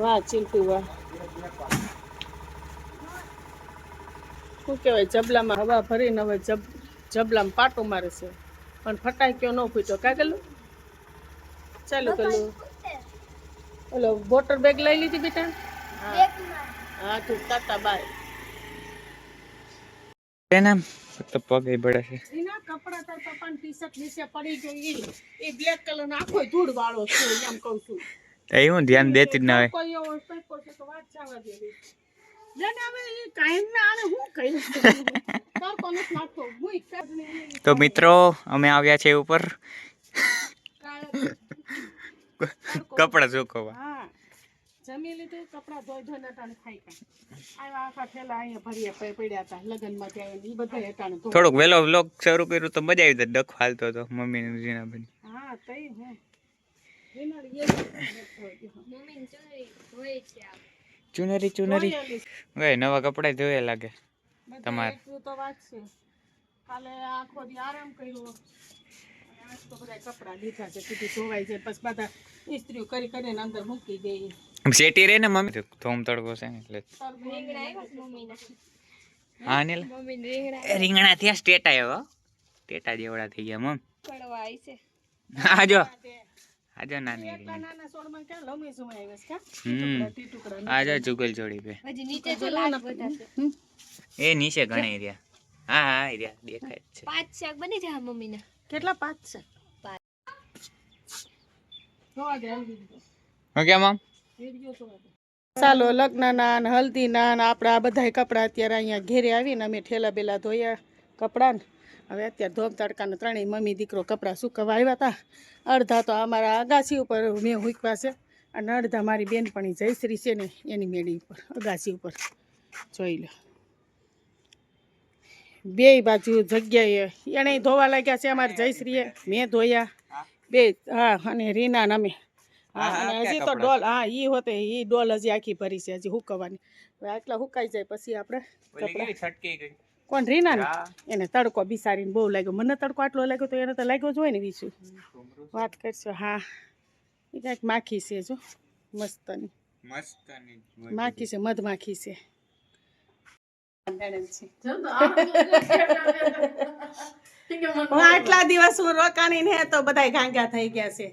વાહ ચિંટુ વાહ. શું કહેવાય જબલામાં હવા ભરીને હવે જબ જબલામાં પાટો મારે છે. પણ ફટાક્યો ન ફૂટ્યો. કાગલું ચાલુ ગયેલું ઓલો વોટર બેગ લઈ લીધી બેટા? હા હા તું ટાટા બાય. એના તો પગે પડે છે. એના કપડા તાર પપ્પાની ટી શર્ટ નીચે પડી ગઈ. એ બ્લેક કલર નો આખો ધૂળ વાળો છે એમ કહું છું. તો એવું ધ્યાન દેતી જ ના હોય. તો એ હું હું મિત્રો અમે આવ્યા છે ઉપર. કપડા સુકવવા. જમી લીધું કપડા ધોઈ ધોઈને અટાણે ખાઈ કાઢ આવ્યા આખા થેલા અહીંયા ભરીએ પડ્યા હતા લગ્નમાં ત્યાં એ બધા અટાણે થોડોક વહેલો વ્લોગ શરૂ કર્યું તો મજા આવી જાય ડખ હાલતો હતો મમ્મી ને જીનાબેન હા તઈ હું. એ ચુનરી ચુનરી. ગઈ નવા કપડા ધોયા લાગે તમારે. તો વાત છે. કાલે આખો દી આરામ કર્યો. તો બધા કપડા લીધા છે કીધું ધોવાઈ જાય પછી બધા ઇસ્ત્રીઓ કરી કરીને અંદર મૂકી દે. શેટી રે ને મમ્મી? થોમ તડકો છે ને એટલે. હા ને રીંગણા થયા સ્ટેટા એવો. ટેટા જેવડા થઈ ગયા મમ આજો આજો નાની. નાના છોડમાં ક્યાં લમી સુમાઈ આવ્યા છે કા? હમ. ટી ટુકડા આજો જુગલ જોડી બે. હમ. એ નીચે ઘણે રહ્યા. હા હા રહ્યા. દેખાય છે. પાંચ શાક બની જા મમ્મીને? કેટલા પાંચ છે. હલ્દી દીધો ઓકે મમ ચાલો લગ્નના ને હલ્દીના ને આપણા બધા કપડાં અત્યારે અહીંયા ઘેરે આવીને અમે ઠેલા બેલા ધોયા કપડાં હવે અત્યારે ધોમ તડકાને ત્રણેય મમ્મી દીકરો કપડાં સુકવા આવ્યા હતા અડધા તો અમારા અગાસી ઉપર મેં હુકવા છે અને અડધા મારી બેનપણી જયશ્રી છે ને એની મેળી ઉપર અગાસી ઉપર. જોઈ લો. બે બાજુ જગ્યાએ એણે ધોવા લાગ્યા છે અમારે જયશ્રીએ મેં ધોયા. બે હા અને રીના અમે. હા હજી તો ડોલ હા ઈ હોતે એ ડોલ હજી આખી ભરી છે હજી હુકવાની હવે આટલા હુકાઈ જાય પછી આપણે છટકી ગઈ? કોણ રીના ને? એને તડકો બિસારીને બહુ લાગ્યો. મને તડકો આટલો લાગ્યો તો એને તો લાગ્યો જ હોય ને બીજું વાત કરશો? હા. એ કાંઈક માખી છે જો મસ્તની. મસ્ત માખી છે મધમાખી છે. આટલા દિવસ હું રોકાણી ને તો બધા ગાંગા થઈ ગયા છે.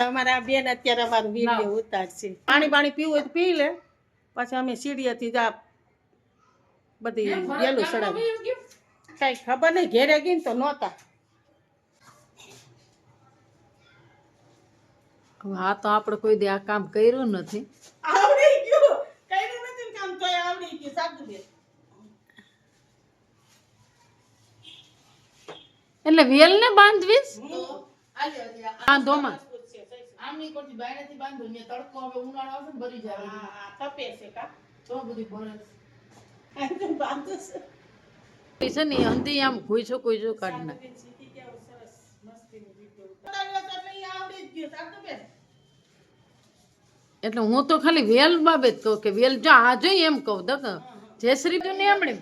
અમારા બેન અત્યારે અમારું વીડિયો ઉતારશે. પાણી પાણી પીવું હોય તો પી લે. પછી અમે સીડીએથી જા બધી વેલું સડાવી કઈ ખબર નહીં ઘેરે ગઈ ને તો નહોતા. હા તો આપણે કોઈ દે આ કામ કર્યું નથી. આવડી ગયું. કર્યું નથી ને કામ તોય આવડી ગયું. સાચું બેન એટલે વેલ ને બાંધવીશ બાંધોમાં હા, તપે છે કા? બાંધો છે છે ને અંધી આમ કોઈ ખુઈશું કાઢ ના એટલે હું તો ખાલી વેલ બાબત કહું કે વેલ જો આ જોઈ એમ કહું દક જયશ્રી આપણે ને એમણે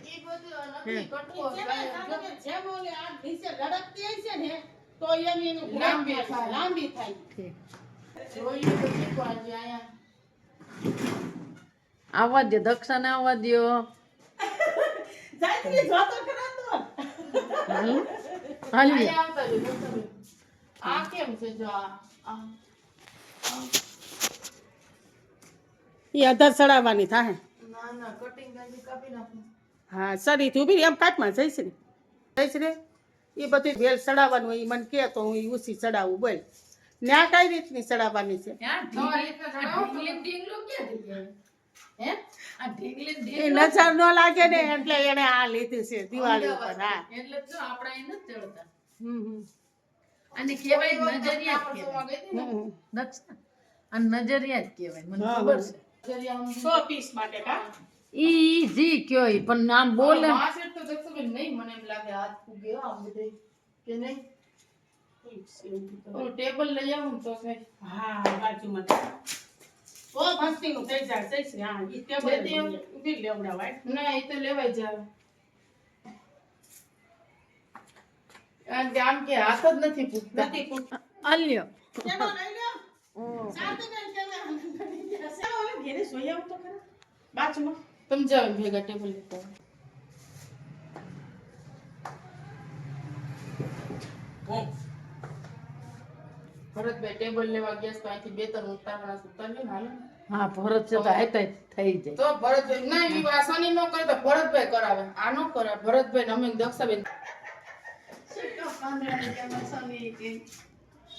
દક્ષા ને આવવા દે દક્ષાને આવવા દ્યો જાયત્રી જોતો ખરા તો હાલ હાલ્યો ઈ અધર ચડાવવાની થાય હા સરી તું બી એમ કાટમાં જઈશ્રી જઈશ્રી એ બધી વેલ ચડાવવાનું હોય ઈ મને કહે તો હું ઈ ઉસી ચડાવું બોલ ન્યા કઈ રીતની ચડાવવાની છે એ નજર ન લાગે ને એટલે એને આ લીધું છે દિવાળી ઉપર હા. એટલે જો આપણા નથી ચડતા. અને કહેવાય નજરિયા અને નજરિયા જ કહેવાય મને ખબર. છે. સો પીસ માટે કા? ઈ જી કયો ઈ પણ નામ બોલે માસેટ તો દક્ષો કે નહીં મને એમ લાગે હાથ ફૂગ્યો આમ બધે કે નહીં? ટેબલ લઈ આવું તો હા બાજુમાં ઓ ભસ્તીનું થઈ જાય જઈશ્રી હા ઈ ટેબલ ઊભી લેવડાવાય નથી પૂછતા. અલ્યો ચલો લઈ લો. સાતું બેન કેવા? ચાલો, હવે ઘેરે જોઈ આવું તો ખરા બાજુમાં તમે જાઓ ભેગા ટેબલ લેતા આવો. ભરતભાઈ ટેબલ લેવા ગયા છે તો અહીંથી બે ત્રણ ઉતારવાના છે. ઉતારી લો હાલો હા ભરત છે તો આયતા થઈ જાય. તો ભરતભાઈ ના એવી આસાની ન કરે તો ભરતભાઈ કરાવે. આ ન કરે ભરતભાઈ ને અમે દક્ષાબેન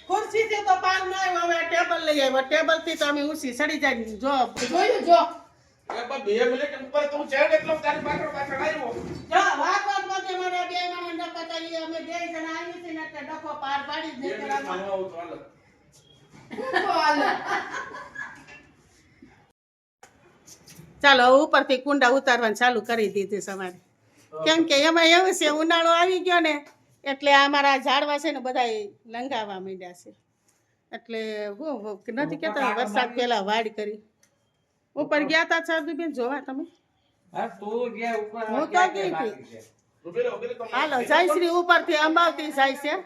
ખુરશી થી તો પાન ન આવ્યો હવે ટેબલ લઈ આવ્યો. ટેબલથી તો અમે ઉસી સડી જાય જો. જોયું જો. જો વાત વાતમાં જે મારા બે માણસ ન પતાવી અમે બે જણા આવી છીએ ને એટલે ડખો પાર પાડી જ નહીં કરાવવાનો. ચાલો ઉપરથી કુંડા ઉતારવાનું ચાલુ કરી દીધું સમારે કેમ કે એમાં એવું છે ઉનાળો આવી ગયો ને એટલે આ મારા ઝાડવા છે ને બધા લંગાવા માંડ્યા છે. એટલે હું હું નથી કેતા વરસાદ પહેલા વાડ કરી. ઉપર ગયા તા સાધુબેન જોવા તમે? હું તો ગઈ હતી. હાલો જયશ્રી ઉપરથી અંબાવતી જાય છે.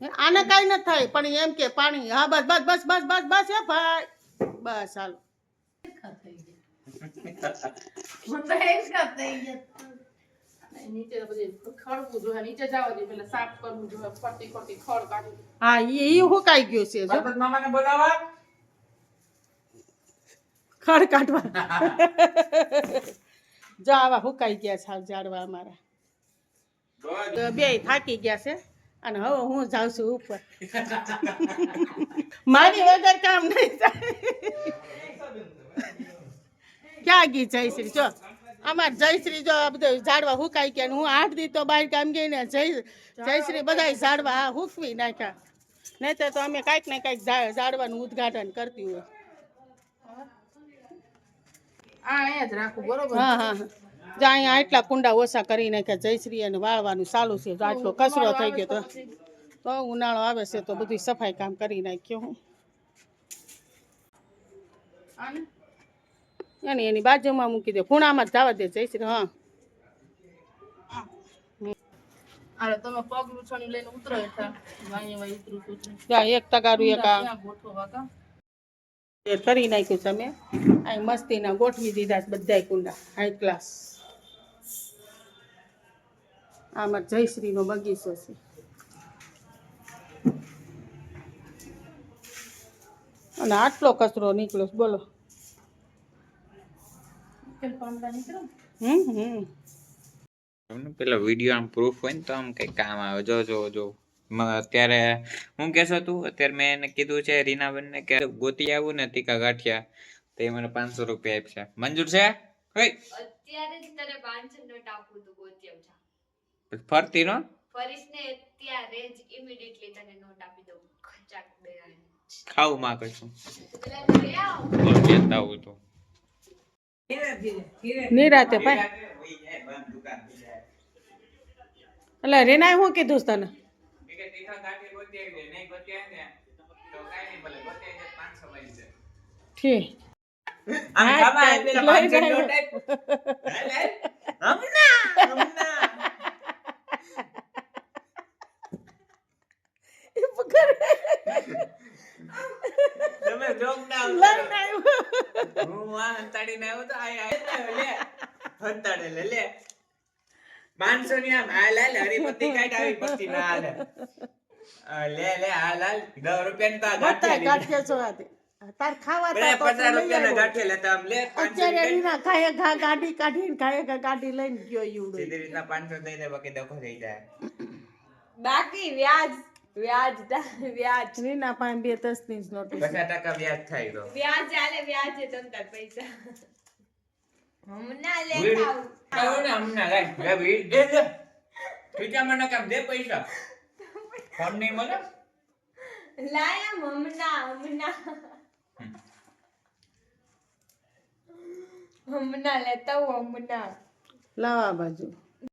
ન આને કઈ નથી થાય પણ એમ કે પાણી હા બસ બસ બસ બસ બસ બસ હે ભાઈ. બસ હાલો. નીચે બધી ખડવું જોઈએ નીચે જવા દે પેલા સાફ કરવું જોઈએ ફરતી ફરતી ખડ કાઢી હા ઈ ઈ હુકાઈ ગયું છે જો. મામાને બોલાવા. ખડ કાઢવા. જો આવા હુકાઈ ગયા છે ઝાડવા અમારા. બે થાકી ગયા છે અને હવે હું જાઉં છું ઉપર. મારી વગર કામ નહીં થાય. ક્યાં જાય છે જો અમાર જયશ્રી જો આ બધું ઝાડવા હુકાઈ ગયા ને હું આઠ દી તો બહાર કામ ગઈ ને જય જયશ્રી બધા ઝાડવા હુકવી નાખ્યા. નહીં તો અમે કાંઈક ને કાંઈક ઝાડવાનું ઉદ્ઘાટન કરતી હોય. જ રાખું બરોબર? હા હા અહીંયા આટલા કુંડા ઓછા કરી નાખ્યા જયશ્રી અને વાળવાનું ચાલુ છે. આટલો કચરો થઈ ગયો તો તો ઉનાળો આવે છે તો બધી સફાઈ કામ કરી નાખ્યો હું. આને એની બાજુમાં મૂકી દે. ખૂણામાં જવા દે જયશ્રી હા અરે તમે પગ લૂછાણી લઈને ઉતરો હેઠા વાંયે વાંયે ઉતરું છું ત્યાં એક તગારું એક આ. ગોઠવવા કા કરી નાખ્યું છે મેં અહીં મસ્તીના ગોઠવી દીધા છે બધાય કુંડા. High class. આમાં જયશ્રીનો બગીચો છે. અને આટલો કચરો નીકળ્યો બોલો પેલ પાંદડા નીકળે ને. હમ હમ. પેલો વીડિયો આમ પ્રૂફ હોય ને તો આમ કઈ કામ આવે. જો જો જો. અત્યારે હું કહેશો તું? અત્યારે મેં એને કીધું છે રીનાબેન ને કે ગોતી આવું ને તીકા ગાંઠિયા. તો એ મને પાંચસો રૂપિયા આપશે મંજૂર છે? કઈ અત્યારે જ તને પાંચસો નોટ આપું તો ગોતી આવજા ફરતી નો ફરીશ ને અત્યારે જ ઇમિડિયેટલી તને નોટ આપી દઉં. ખચાક બે ખાવું માં કશું પેલા લઈ આવ. તો લેતા આવું તો. નિરાતે ભાઈ. એટલે રેનાએ શું કીધું છે તને? ઠીક. આમ હા, ખાવા એટલે એટલે પાંચસો લઈ નોટ જાય. આપ. લે, લે. હમણાં, હમણાં. તમે જોક ના ઉતારો. હું હંતાડીને આવ્યો તો આ લે. હંતાડે લે. લે ની આમ હાલ હાલ હરીપતિ કાઢ આવી પત્તી ના હાલ. લે લે હાલ હાલ. દસ રૂપિયા ની તો આ બતાય ગાંઠિયા ગાંઠિયા છો તાર ખાવા તા પચાસ રૂપિયા ના આવ્યો. લેતા આમ લે અત્યારે એના ખાયે ઘા ગાડી કાઢીને ખાયે ઘા ગાડી લઈને ગયો ઈવડો. સીધી રીતના પાંચસો દઈ દે બાકી ડખો થઈ જાય. બાકી વ્યાજ વ્યાજ વ્યાજ. રીના પાસે બે દસની જ નોટ પચાસ ટકા વ્યાજ થાય તો. વ્યાજ ચાલે વ્યાજ છે પૈસા. હમણાં વીડ. લેતા ને હમણાં લાય. લે વીડ દે દે. ખીચામાં નાખ આમ દે પૈસા. ફોન નહીં મળે? લાયા હમણાં હમણાં. હમણાં લેતા હમણાં. લાવા બાજુ.